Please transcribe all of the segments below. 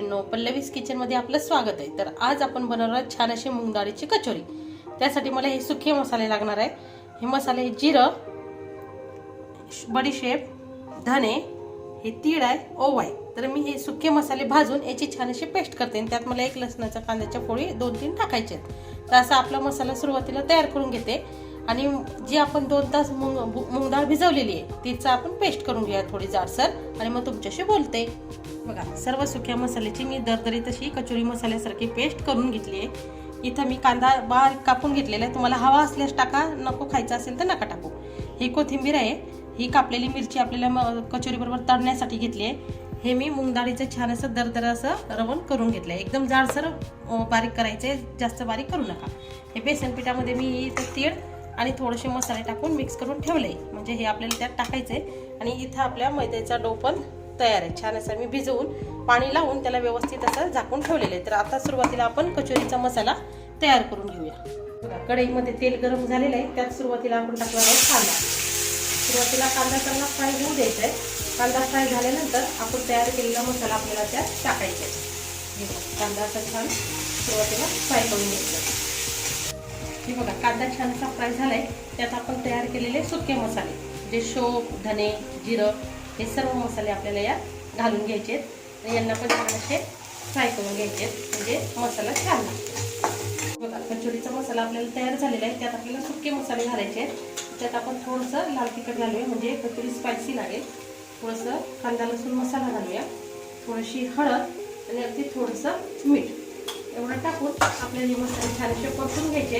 मैत्रिणींनो पल्लवीस किचनमध्ये आपलं स्वागत आहे. तर आज आपण बनवणार आहोत छान अशी मूग कचोरी. त्यासाठी मला हे सुखे मसाले लागणार आहे हे मसाले जिरं बडीशेप धने हे तीळ आहे ओवा आहे. तर मी हे सुके मसाले भाजून याची छान अशी पेस्ट करते आणि त्यात मला एक लसणाच्या कांद्याच्या पोळी दोन तीन टाकायचे आहेत. तर असा आपला मसाला सुरुवातीला तयार करून घेते. आणि जी आपण दोन तास मुंग मूग डाळ भिजवलेली आहे तिचा आपण पेस्ट करून घेऊया थोडी जाडसर आणि मग तुमच्याशी बोलते. बघा सर्व सुक्या मसाल्याची मी दरदरी तशी कचोरी मसाल्यासारखी पेस्ट करून घेतली आहे. इथं मी कांदा बारीक कापून घेतलेला आहे. तुम्हाला हवा असल्यास टाका नको खायचा असेल तर नका टाकू. ही कोथिंबीर आहे. ही कापलेली मिरची आपल्याला कचोरीबरोबर तळण्यासाठी घेतली आहे. हे मी मूग छान असं दरदर असं रवण करून घेतलं आहे एकदम जाडसर बारीक बारीक करायचे जास्त बारीक करू नका. हे बेसन पिठामध्ये मी इथं तीळ आणि थोडेसे मसाले टाकून मिक्स करून ठेवले. म्हणजे हे आपल्याला त्यात टाकायचं आहे आणि इथं आपल्या मैद्याचा डो पण तयार आहे. छान असं मी भिजवून पाणी लावून त्याला व्यवस्थित असं झाकून ठेवलेलं आहे. तर आता सुरुवातीला आपण कचोरीचा मसाला तयार करून घेऊया. कढईमध्ये तेल गरम झालेलं आहे. त्यात सुरुवातीला आपण टाकणार आहोत कांदा. सुरुवातीला कांदा चांगला फ्राय होऊ द्यायचा आहे. कांदा फ्राय झाल्यानंतर आपण तयार केलेला मसाला आपल्याला त्यात टाकायचा आहे. कांदा असा छान सुरुवातीला फ्राय करून घ्यायचा हे बघा कांदा छान असा फ्राय झालाय. त्यात आपण तयार केलेले सुके मसाले जे शोप धने जिरं हे सर्व मसाले आपल्याला यात घालून घ्यायचे आहेत. यांना पण छान असे फ्राय करून घ्यायचे आहेत. म्हणजे मसाला छान लागतो. बघा कचोरीचा मसाला आपल्याला तयार झालेला आहे. त्यात आपल्याला सुके मसाले घालायचे आहेत. त्यात आपण थोडंसं लाल तिखट घालूया म्हणजे कचोरी स्पायसी लागेल. थोडंसं कांदा लसूण मसाला घालूया. थोडीशी हळद आणि अगदी थोडंसं मीठ एवढं टाकून आपल्याला मसाले छान असे परतून घ्यायचे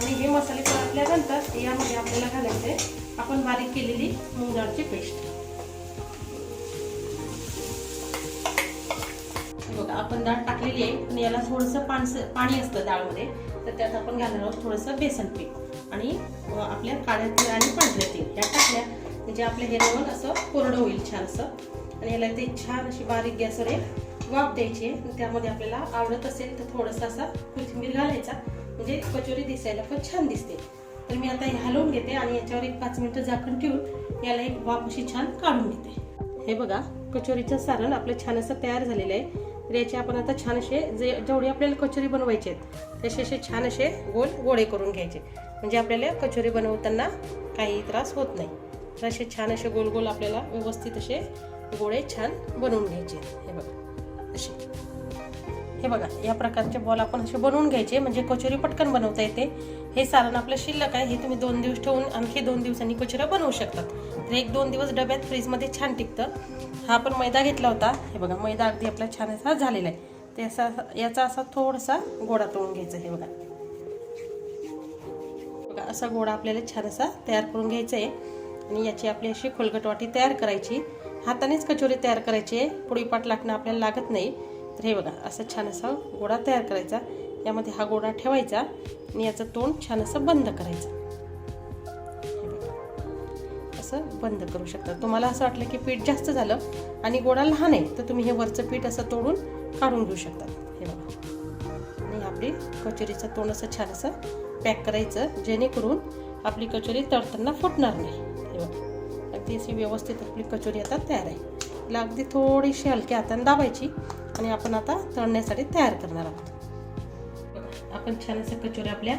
आणि हे मसाले परतल्यानंतर यामध्ये आपल्याला घालायचे आपण बारीक केलेली मूग डाळची पेस्ट. बघा आपण डाळ टाकलेली आहे पण याला थोडंसं पाणस पाणी असतं डाळमध्ये. तर त्यात आपण घालणार आहोत थोडंसं बेसन पीठ. आणि आपल्या काळ्या तीळ आणि पांढऱ्या तीळ. या टाकल्या म्हणजे आपलं हे रवण असं कोरडं होईल छान असं आणि याला ते छान अशी बारीक गॅसवर एक वाफ द्यायची त्यामध्ये आपल्याला आवडत असेल तर थोडंसं असा कोथिंबीर घालायचा. म्हणजे कचोरी दिसायला पण छान दिसते. तर मी आता घालवून हलवून घेते आणि याच्यावर एक पाच मिनिटं झाकण ठेवून याला एक वापशी अशी छान काढून घेते. हे बघा कचोरीचं सारण आपलं छान असं तयार झालेलं आहे. तर याचे आपण आता छान असे जे जेवढे आपल्याला कचोरी बनवायचे आहेत तसे असे छान असे गोल गोळे करून घ्यायचे. म्हणजे आपल्याला कचोरी बनवताना काही त्रास होत नाही. तर असे छान असे गोल गोल आपल्याला व्यवस्थित असे गोळे छान बनवून घ्यायचे हे बघा असे. हे बघा या प्रकारचे बॉल आपण असे बनवून घ्यायचे. म्हणजे कचोरी पटकन बनवता येते. हे सारण आपलं शिल्लक आहे. हे तुम्ही दोन दिवस ठेवून आणखी दोन दिवसांनी कचोऱ्या बनवू शकतात तर एक दोन दिवस डब्यात फ्रीजमध्ये छान टिकतं. हा आपण मैदा घेतला होता. हे बघा मैदा अगदी आपला छान असा झालेला आहे. ते असा याचा असा थोडासा गोडा तोडून घ्यायचा हे बघा. बघा असा गोडा आपल्याला छान असा तयार करून घ्यायचा आहे. आणि याची आपली अशी खोलगट वाटी तयार करायची. हातानेच कचोरी तयार करायची आहे. पोळीपाट लाटणं आपल्याला लागत नाही. तर हे बघा असं छान असा गोडा तयार करायचा. यामध्ये हा गोडा ठेवायचा आणि याचं तोंड छान असं बंद करायचं. हे बघा. असं बंद करू शकता. तुम्हाला असं वाटलं की पीठ जास्त झालं आणि गोडा लहान आहे तर तुम्ही हे वरचं पीठ असं तोडून काढून घेऊ शकता. हे बघा. आणि आपली कचोरीचं तोंड असं छान असं पॅक करायचं जेणेकरून आपली कचोरी तळताना फुटणार नाही. हे बघा. अगदी अशी व्यवस्थित आपली कचोरी आता तयार आहे. तिला अगदी थोडीशी हलक्या हाताने दाबायची आणि आपण आता तळण्यासाठी तयार करणार आहोत. आपण छान असं कचोरी आपल्या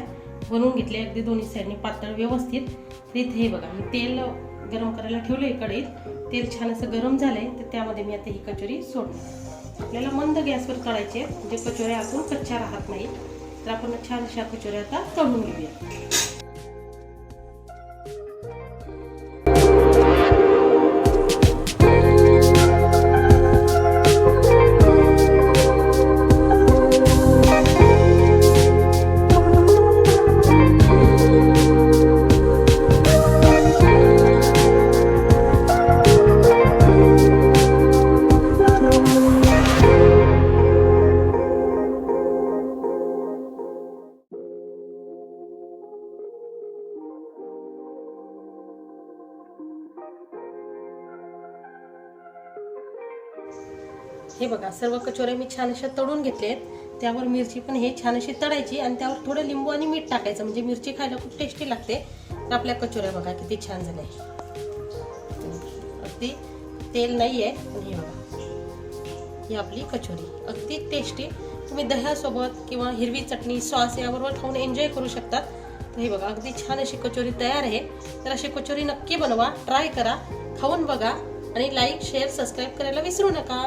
बनवून घेतले. अगदी दोन्ही साईडने पातळ व्यवस्थित. इथे हे बघा मी तेल गरम करायला ठेवलं कढईत. तेल छान असं गरम झालंय तर त्यामध्ये मी आता ही कचोरी सोडली आपल्याला मंद गॅसवर तळायची आहे, म्हणजे कचोऱ्या अजून कच्च्या राहत नाही तर आपण छान अशा कचोऱ्या आता तळून घेऊया. हे बघा सर्व कचोऱ्या मी छान अशा तळून घेतले आहेत त्यावर मिरची पण हे छान अशी तळायची आणि त्यावर थोडं लिंबू आणि मीठ टाकायचं. म्हणजे मिरची खायला खूप टेस्टी लागते. तर आपल्या कचोऱ्या बघा किती छान झाल्या. अगदी तेल नाही आहे पण हे बघा. ही आपली कचोरी. अगदी टेस्टी तुम्ही दह्यासोबत किंवा हिरवी चटणी सॉस याबरोबर खाऊन एन्जॉय करू शकतात. तर हे बघा अगदी छान अशी कचोरी तयार आहे. तर अशी कचोरी नक्की बनवा ट्राय करा खाऊन बघा आणि लाईक शेअर सबस्क्राईब करायला विसरू नका.